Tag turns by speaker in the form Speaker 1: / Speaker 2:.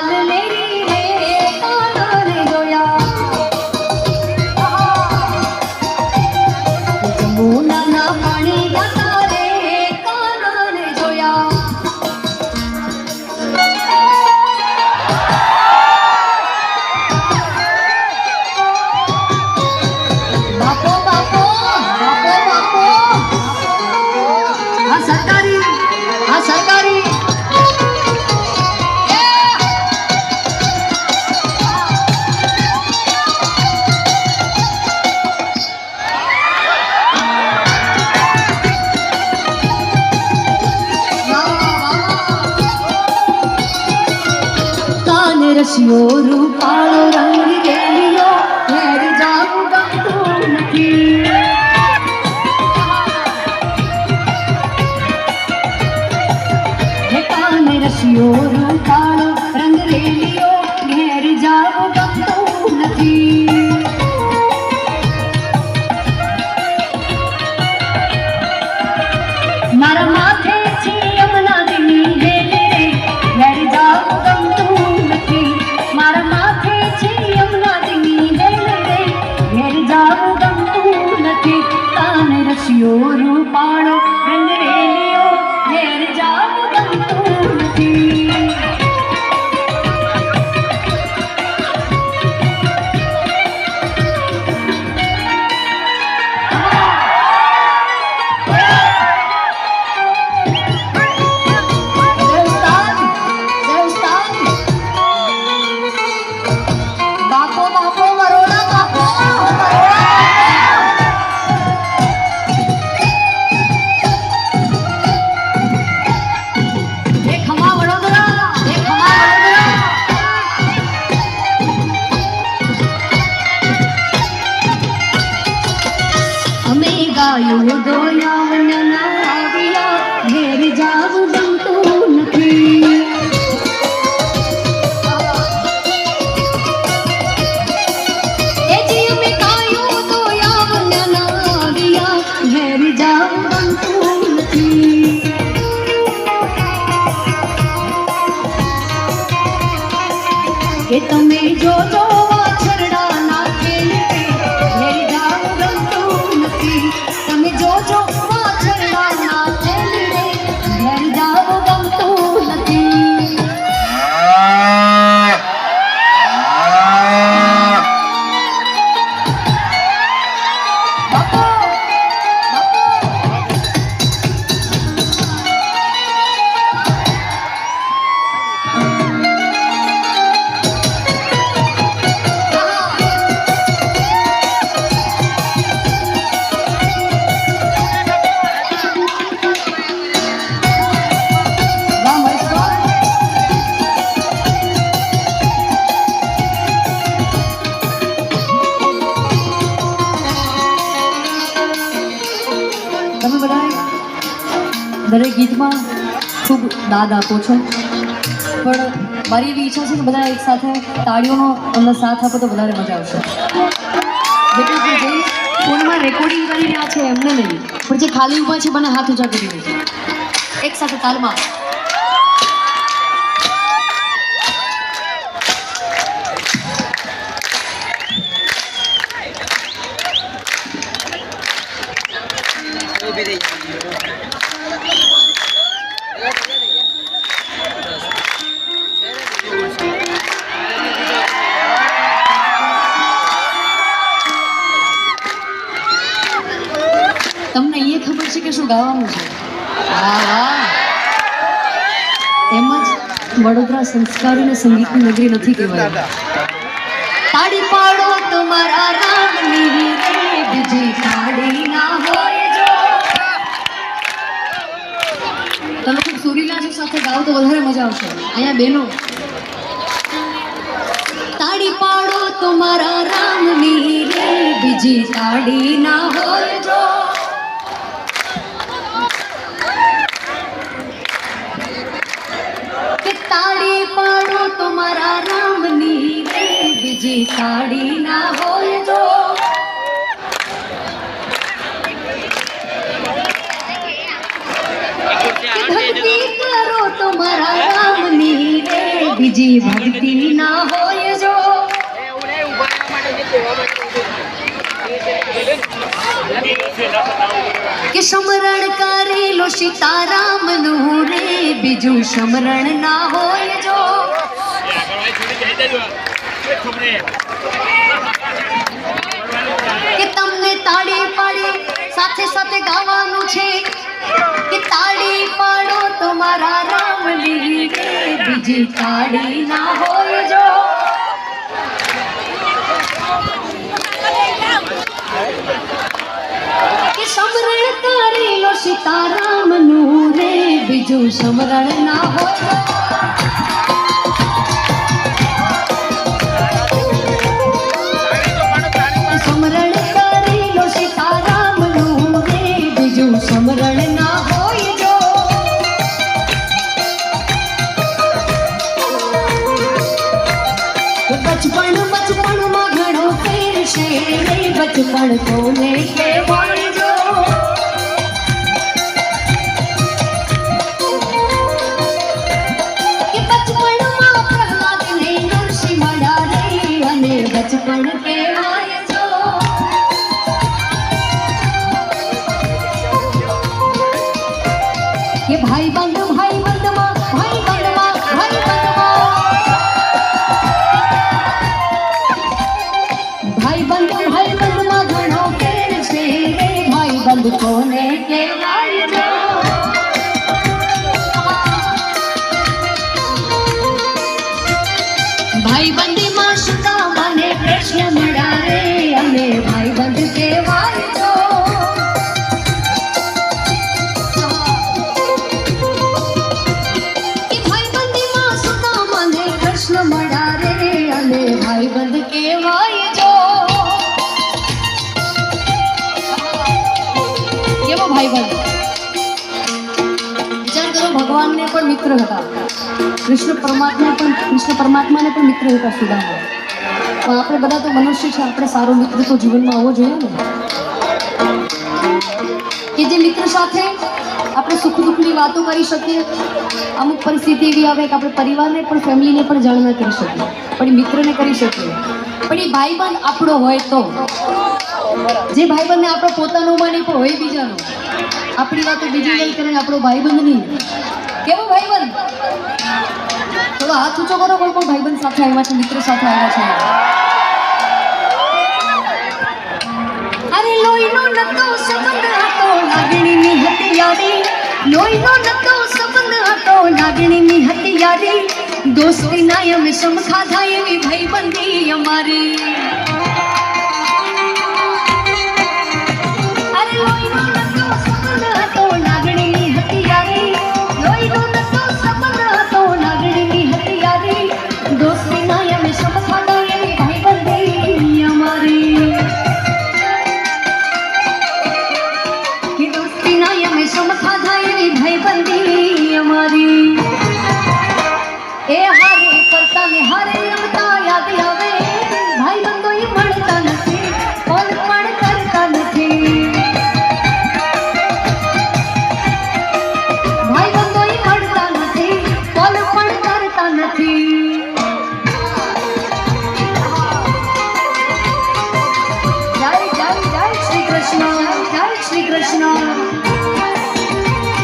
Speaker 1: लाल मेरी કાન की દાદ આપો છો. પણ મારી એવી ઈચ્છા છે કે બધા એક સાથે તાળીઓનો અમને સાથ આપો તો વધારે મજા આવશે. ફોનમાં રેકોર્ડિંગ કરી રહ્યા છે એમને નહીં. પણ જે ખાલી ઊભા છે મને હાથ ઊંચા કરી એક સાથે તાલમાં. ગાવાનું છે. વાહ એમ જ વડોદરા સંસ્કારી અને સંગીતની નગરી નથી કહેવાય. તાળી પાડો તમારા રામની રે બીજી તાળી ના હોય જો. તમે ખૂબ સુરીલા સાથે ગાઓ તો વધારે મજા આવશે. અહીંયા બેનો. તાળી પાડો તમારા રામની રે બીજી તાળી ના હોય જો. તાળી પાડો તમારા રામની રે બીજી તાળી ના હોય તો ભક્તિ કરો તમારા રામની રે બીજી ભક્તિ ના હોય જો. કે સમરણ કરેલો સીતારામનું રે બીજું સમરણ ના હોય જો. કે તમને તાળી પાડી, સાથે સાથે ગાવાનું છે. કે તાળી પાડો તમારા રામની રે બીજી તાળી ના હોય જો. કે સમરણ કરેલો સીતારામનું રે બીજું સમરણ ના હોય. બચપણ બચપણમાં ઘણો ફેર છે બચપણ કોને કહેવાય? બંધ કોને ભગવાનને પણ મિત્ર હતા. કૃષ્ણ પરમાત્મા પણ કૃષ્ણ પરમાત્માને પણ મિત્ર હતા સુદામા. પણ આપણે બધા તો મનુષ્ય છે, આપણે સારો મિત્ર તો જીવનમાં આવવો જોઈએ ને. કે જે મિત્ર સાથે આપણે સુખ દુઃખની વાતો કરી શકીએ, અમુક પરિસ્થિતિ એવી આવે કે આપણે પરિવારને પણ, ફેમિલીને પણ જાણ ન કરી શકીએ, પણ મિત્રને કરી શકીએ. પણ એ ભાઈબંધ આપણો હોય તો. જે ભાઈબંધને આપણો પોતાનો માની પણ હોય બીજાનો. આપણી વાતો બીજી નહીં કરે આપણો ભાઈબંધ નહીં. કેવો ભાઈબંધ? થોડો હાથ ઊંચો કરો, કોઈ પણ ભાઈબંધ સાથે આવ્યા છે, મિત્ર સાથે આવ્યા છે. અરે લોહીનો નતો સંબંધ હતો, લાગણીની હતી યારી લોહીનો નતો સંબંધ હતો, લાગણીની હતી યારી દોસ્તી ના અમે સમ ખાધા એવી ભાઈબંધી અમારી.